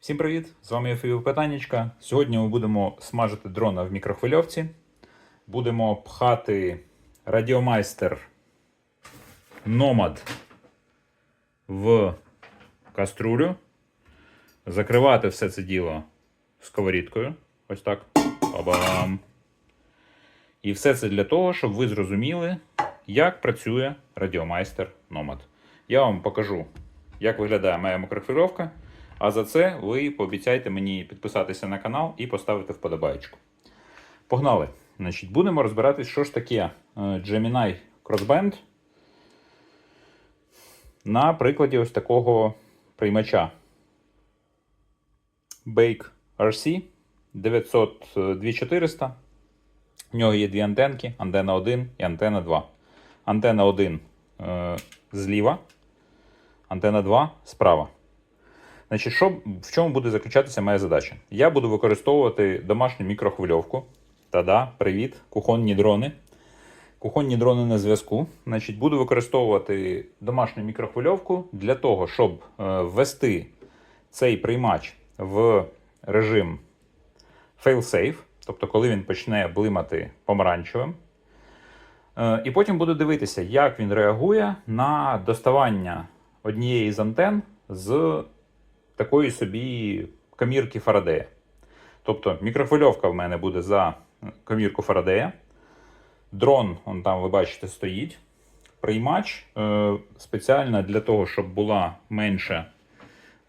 Всім привіт! З вами Ефів Питаннячка. Сьогодні ми будемо смажити дрона в мікрохвильовці. Будемо пхати радіомайстер Nomad в каструлю. Закривати все це діло сковорідкою. Ось так. Ба-бам. І все це для того, щоб ви зрозуміли, як працює радіомайстер Nomad. Я вам покажу, як виглядає моя мікрохвильовка. А за це ви пообіцяйте мені підписатися на канал і поставити вподобайку. Погнали! Значить, Будемо розбиратись, що ж таке е, Gemini Crossband на прикладі ось такого приймача Bake RC 900 2400. В нього є дві антенки, антенна 1 і антенна 2. Антенна 1 е, зліва, антенна 2 справа. Значить, що, в чому буде заключатися моя задача? Я буду використовувати домашню мікрохвильовку. Та-да, привіт, кухонні дрони. Кухонні дрони на зв'язку. Значить, буду використовувати домашню мікрохвильовку для того, щоб е, ввести цей приймач в режим fail-safe, тобто, коли він почне блимати помаранчевим. Е, І потім буду дивитися, як він реагує на доставання однієї з антен з такої собі комірки Фарадея. Тобто мікрохвильовка в мене буде за комірку Фарадея. Дрон, он там, ви бачите, стоїть. Приймач е, спеціально для того, щоб була менше,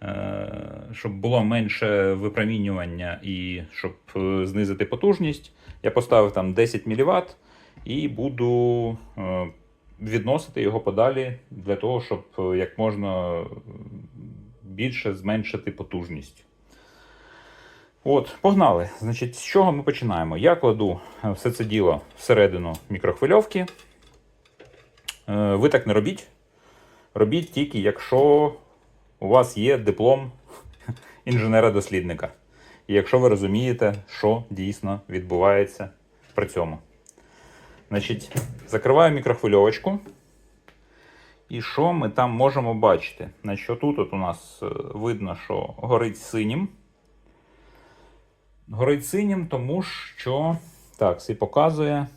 е, щоб було менше випромінювання і щоб е, знизити потужність. Я поставив там 10 мВт і буду е, відносити його подалі для того, щоб як можна більше зменшити потужність. От, погнали. Значить, з чого ми починаємо? Я кладу е, все це діло всередину мікрохвильовки. Е, Ви так не робіть. Робіть тільки, якщо у вас є диплом інженера-дослідника. І якщо ви розумієте, що дійсно відбувається при цьому. Значить, закриваю мікрохвильовочку. І що ми там можемо бачити? Значить, тут от у нас е, видно, що горить синім. Горить синім, тому що. Так, і показує.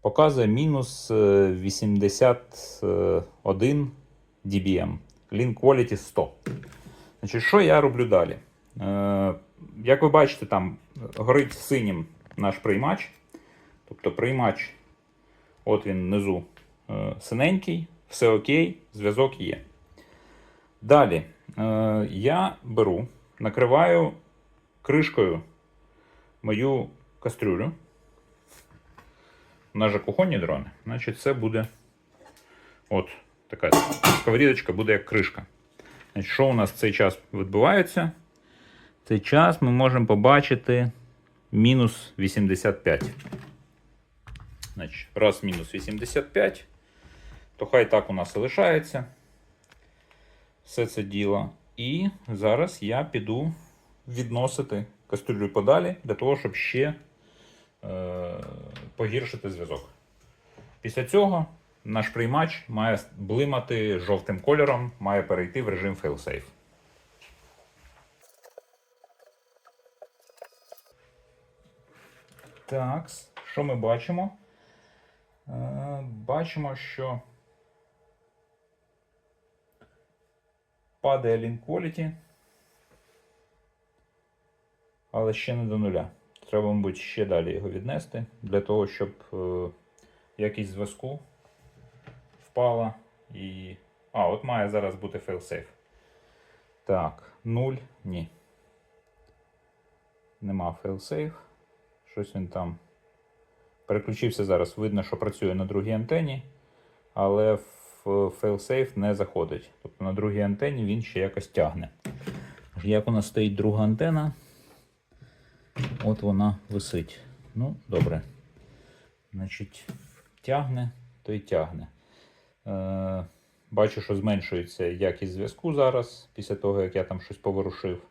Показує мінус е, 81 dBm. Link Quality 100. Значить, що я роблю далі? Е, як ви бачите, там горить синім наш приймач. Тобто приймач, от він внизу е, синенький все окей, зв'язок є. Далі е, я беру, накриваю кришкою мою кастрюлю. У нас же кухонні дрони, значить, це буде от така сковорідочка буде як кришка. Значить, Що у нас в цей час відбувається? В цей час ми можемо побачити мінус 85. Значить, раз мінус 85 то хай так у нас і лишається все це діло. І зараз я піду відносити кастрюлю подалі для того, щоб ще е, погіршити зв'язок. Після цього наш приймач має блимати жовтим кольором, має перейти в режим failsafe. Так, що ми бачимо? Е, бачимо, що падає link quality, але ще не до нуля. Треба, мабуть, ще далі його віднести, для того, щоб е, якість зв'язку впала і. А, от має зараз бути failsafe. Так, 0, ні. Нема failsafe. Щось він там. Переключився зараз. Видно, що працює на другій антені, але в failsafe не заходить. Тобто на другій антені він ще якось тягне. Як у нас стоїть друга антена, от вона висить. Ну, добре. Значить, тягне, то й тягне. Е, Бачу, що зменшується якість зв'язку зараз, після того, як я там щось поворушив.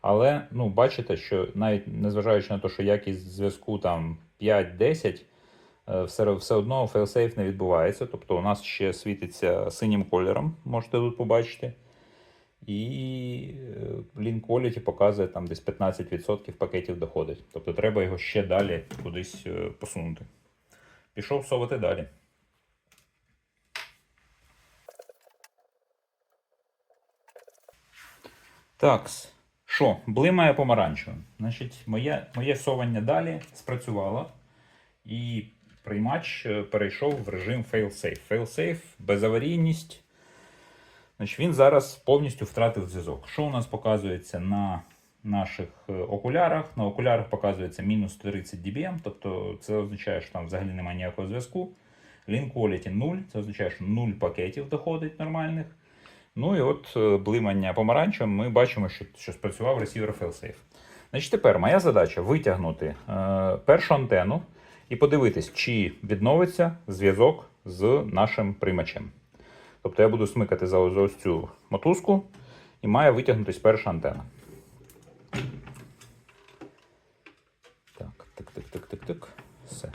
Але ну, бачите, що навіть незважаючи на те, що якість зв'язку там 5-10, е, все, все одно failsafe не відбувається. Тобто у нас ще світиться синім кольором, можете тут побачити. І е, Link Quality показує там десь 15% пакетів доходить. Тобто треба його ще далі кудись е, посунути. Пішов совати далі. Так, що, блимає помаранчевим. Значить, моє, моє совання далі спрацювало. І приймач е, перейшов в режим fail-safe. Безаварійність. Значить, він зараз повністю втратив зв'язок. Що у нас показується на наших е, окулярах? На окулярах показується мінус 30 dBm, тобто це означає, що там взагалі немає ніякого зв'язку. Link Quality 0, це означає, що 0 пакетів доходить нормальних. Ну і от е, блимання помаранчевим ми бачимо, що, що спрацював ресівер FailSafe. Значить, тепер моя задача витягнути е, першу антенну і подивитись, чи відновиться зв'язок з нашим приймачем. Тобто я буду смикати за ось, цю мотузку і має витягнутись перша антенна. Так, так. Все.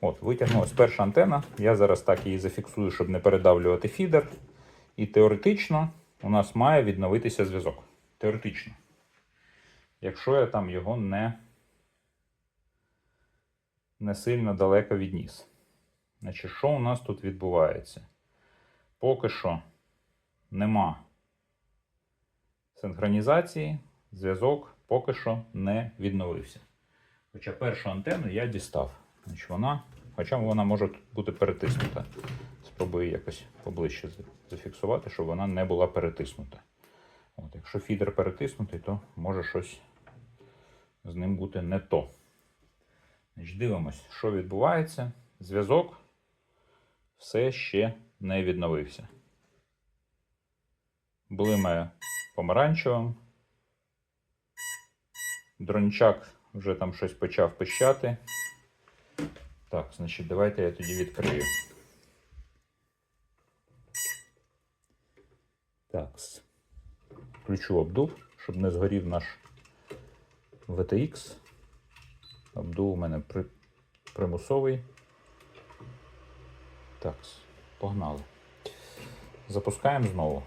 От, витягнулась перша антенна. Я зараз так її зафіксую, щоб не передавлювати фідер. І теоретично у нас має відновитися зв'язок. Теоретично. Якщо я там його не, не сильно далеко відніс. Значить, що у нас тут відбувається? Поки що нема синхронізації, зв'язок поки що не відновився. Хоча першу антенну я дістав. Значить, вона, хоча вона може бути перетиснута. Спробую якось поближче зафіксувати, щоб вона не була перетиснута. От, якщо фідер перетиснутий, то може щось з ним бути не то. Дивимось, що відбувається. Зв'язок все ще не відновився. Блимає помаранчевим. Дрончак вже там щось почав пищати. Так, значить, давайте я тоді відкрию. Так. Включу обдув, щоб не згорів наш VTX. Обдув у мене при... примусовий. Так, погнали. Запускаємо знову.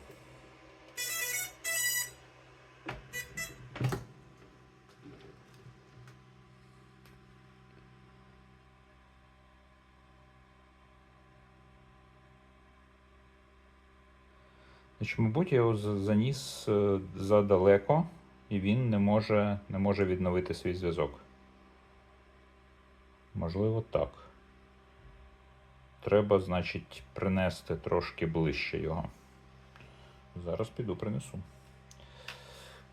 Мабуть, я його заніс е, задалеко, і він не може, не може відновити свій зв'язок. Можливо, так. Треба, значить, принести трошки ближче його. Зараз піду принесу.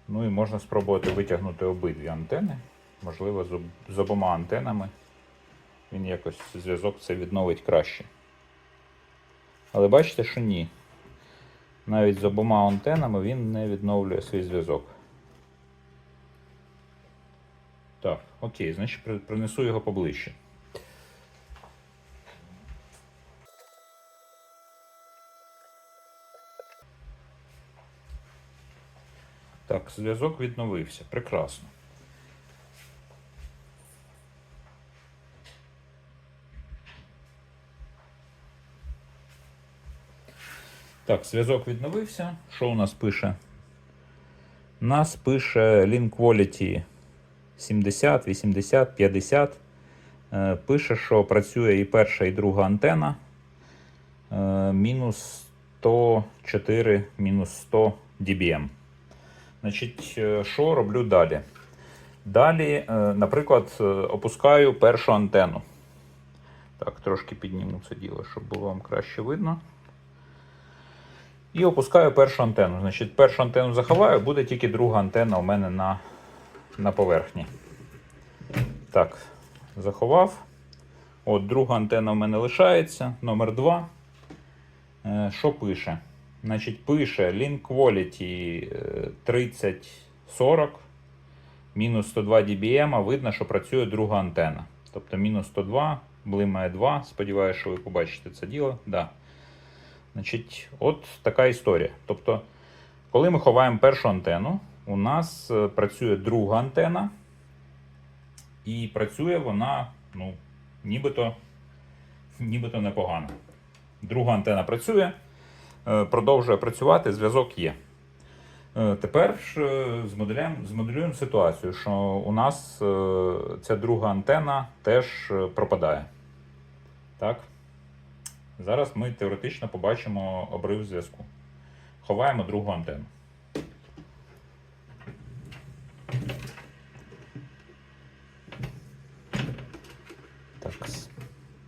Ну і можна спробувати витягнути обидві антени. Можливо, з, обома антенами він якось зв'язок це відновить краще. Але бачите, що ні. Навіть з обома антенами він не відновлює свій зв'язок. Так, окей, значить принесу його поближче. Так, зв'язок відновився. Прекрасно. Так, зв'язок відновився. Що у нас пише? Нас пише Link Quality 70, 80, 50. Е, Пише, що працює і перша, і друга антена. Е, Мінус 104, мінус 100 dBm. Значить, е, що роблю далі? Далі, е, наприклад, опускаю першу антенну. Так, трошки підніму це діло, щоб було вам краще видно. І опускаю першу антенну. Значить, першу антенну заховаю, буде тільки друга антенна у мене на, на поверхні. Так, заховав. От, друга антенна у мене лишається, номер 2. Е, що пише? Значить, пише Link Quality е, 3040, мінус 102 dBm, а видно, що працює друга антенна. Тобто мінус 102, блимає 2. Сподіваюся, що ви побачите це діло. Да. Значить, от така історія. Тобто, коли ми ховаємо першу антенну, у нас е, працює друга антенна, і працює вона, ну, нібито, нібито непогано. Друга антенна працює, е, продовжує працювати, зв'язок є. Е, Тепер ж змоделюємо, змоделюємо ситуацію, що у нас ця друга антена теж пропадає. Так? Зараз ми теоретично побачимо обрив зв'язку. Ховаємо другу антенну. Так.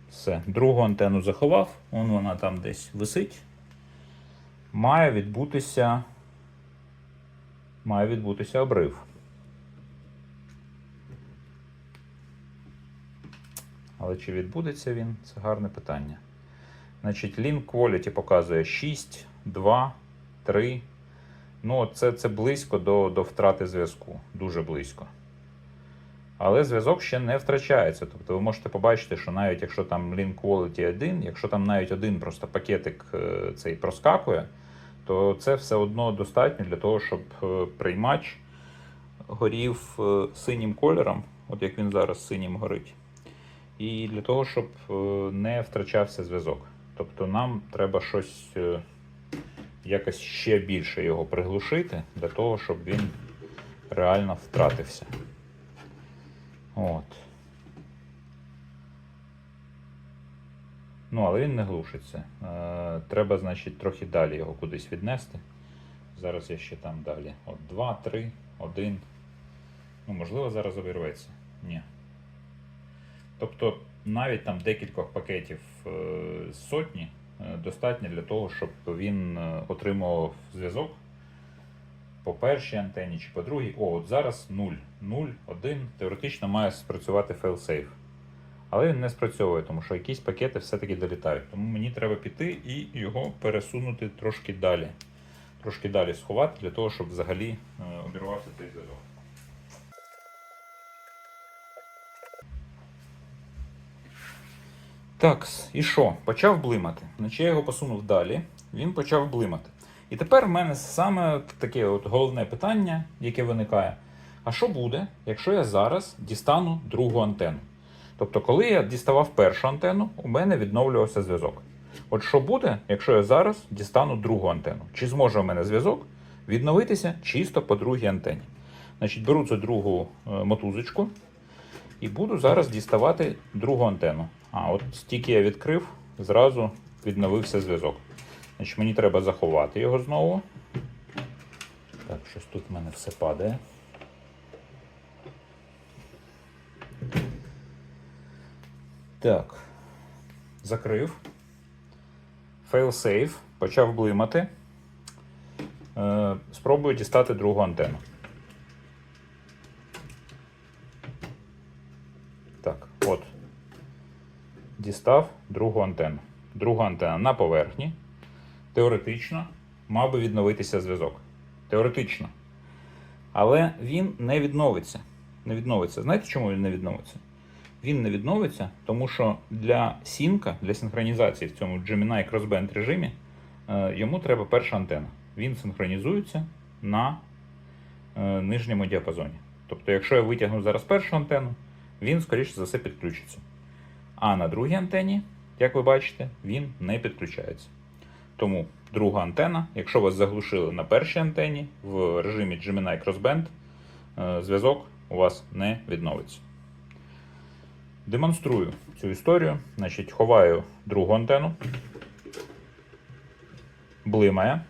Все. Другу антенну заховав. Вон вона там десь висить. Має відбутися. Має відбутися обрив. Але чи відбудеться він? Це гарне питання. Значить, Link Quality показує 6, 2, 3. Ну, це, це близько до, до втрати зв'язку. Дуже близько. Але зв'язок ще не втрачається. Тобто ви можете побачити, що навіть якщо там Link Quality 1, якщо там навіть один просто пакетик е, цей проскакує, то це все одно достатньо для того, щоб е, приймач горів е, синім кольором, от як він зараз синім горить. І для того, щоб не втрачався зв'язок. Тобто нам треба щось якось ще більше його приглушити, для того, щоб він реально втратився. От. Ну, але він не глушиться. Е, треба, значить, трохи далі його кудись віднести. Зараз я ще там далі. От 2, 3, 1. Ну, можливо, зараз обірветься. Ні. Тобто навіть там декількох пакетів е, сотні е, достатньо для того, щоб він отримував зв'язок по першій антені чи по другій. О, от зараз 0, 0, 1. Теоретично має спрацювати failsafe. Але він не спрацьовує, тому що якісь пакети все-таки долітають. Тому мені треба піти і його пересунути трошки далі. Трошки далі сховати для того, щоб взагалі е, обірвався цей зв'язок. Так, і що? Почав блимати. Значить, я його посунув далі, він почав блимати. І тепер в мене саме таке от головне питання, яке виникає: а що буде, якщо я зараз дістану другу антенну? Тобто, коли я діставав першу антенну, у мене відновлювався зв'язок. От що буде, якщо я зараз дістану другу антенну? Чи зможе у мене зв'язок відновитися чисто по другій антені? Значить, беру цю другу е, мотузочку і буду зараз діставати другу антенну. А от стільки я відкрив, зразу відновився зв'язок. Значить, мені треба заховати його знову. Так, щось тут в мене все падає. Так. Закрив. Failsafe. Почав блимати. Е, спробую дістати другу антенну. Так, от. Дістав другу антенну. Друга антенна на поверхні. Теоретично мав би відновитися зв'язок. Теоретично. Але він не відновиться. Не відновиться. Знаєте, чому він не відновиться? Він не відновиться, тому що для сінка, для синхронізації в цьому Gemini Crossband режимі е, йому треба перша антенна. Він синхронізується на е, нижньому діапазоні. Тобто, якщо я витягну зараз першу антенну, він, скоріше за все, підключиться. А на другій антені, як ви бачите, він не підключається. Тому друга антена, якщо вас заглушили на першій антені в режимі Gemini Crossband, е, зв'язок у вас не відновиться. Демонструю цю історію. Значить, ховаю другу антенну. Блимає.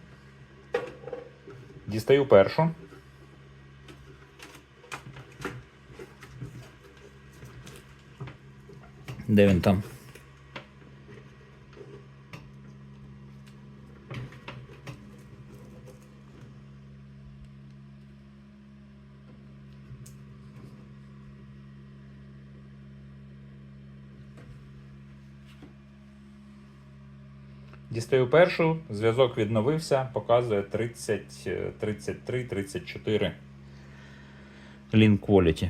Дістаю першу. Де він там? Дістаю першу, зв'язок відновився, показує 30, е, 33, 34 Link Quality.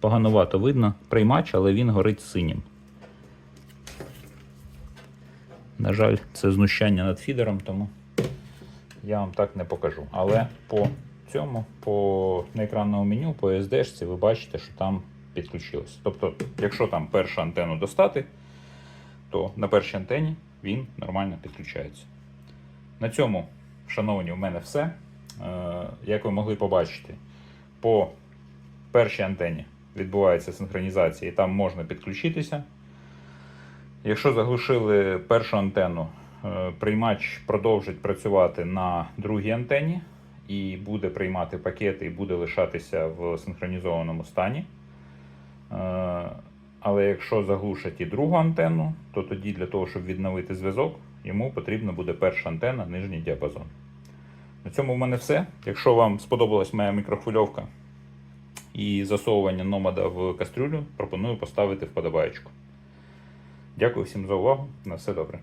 Поганувато видно приймач, але він горить синім. На жаль, це знущання над фідером, тому я вам так не покажу. Але по цьому, по екранному меню, по SD, ви бачите, що там підключилось. Тобто, якщо там першу антенну достати, то на першій антені він нормально підключається. На цьому, шановні, у мене все. Е, Як ви могли побачити, по першій антені відбувається синхронізація, і там можна підключитися. Якщо заглушили першу антенну, е, приймач продовжить працювати на другій антені і буде приймати пакети і буде лишатися в синхронізованому стані. Але якщо заглушать і другу антенну, то тоді для того, щоб відновити зв'язок, йому потрібна буде перша антенна, нижній діапазон. На цьому в мене все. Якщо вам сподобалась моя мікрохвильовка і засовування номада в кастрюлю, пропоную поставити вподобаєчку. Дякую всім за увагу. На все добре.